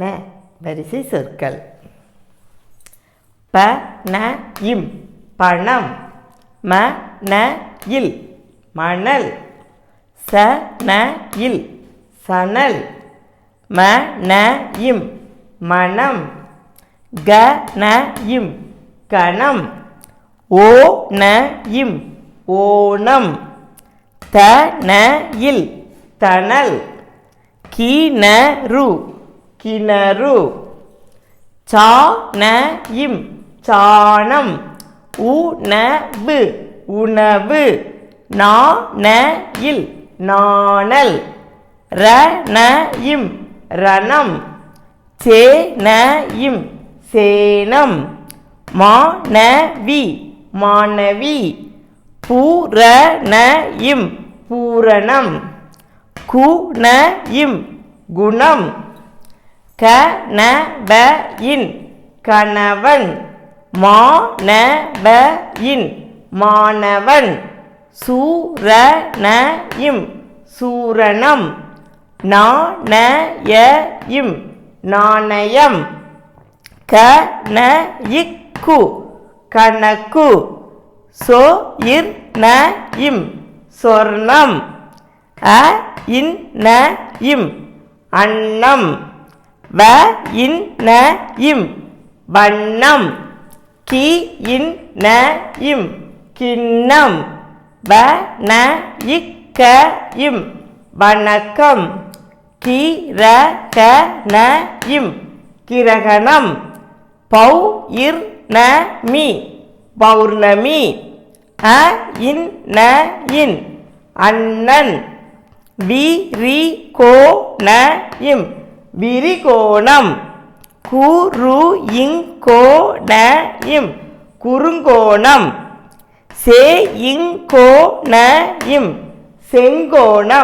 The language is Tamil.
ந வரிசை சொற்கள். ப ந இம் பணம். ம ந இல் மணல். ச ந இல் சணல். ம ந இம் மணம். க ந இம் கணம். ஓ ந இம் ஓணம். த ந இல் தணல். கிணறு கிணறு. சா ந இம். சாணம். உணவு உணவு. நா ந இல். நாணல். ர ந இம். ரணம். சே ந இம். சேனம் மாணவி. மாணவி பூரண இம். பூரணம். கு இம். குணம். க ந ப இன் கணவன் மா ந ப இன் மாணவன் சூர ந இம் சூரணம் நா ந ய இம் நாணயம் க ந இக்கு கணக்கு சோ இர் ந இம் சொர்ணம் அ இன் ந இம் அன்னம் வ இன் ந இம். வண்ணம். கி இன் ந இம். கிண்ணம். வ ந இக்க இம். வணக்கம். கி ர க ந இம். கிரகணம். பௌ இர் ந மி. பௌர்ணமி. அ இன் ந இன். அண்ணன். வி ரி கோ ந இம். விரிகோணம். குரு இங்கோ ந இம் குறுங்கோணம். சே இங்கோ ந இம் செங்கோணம்.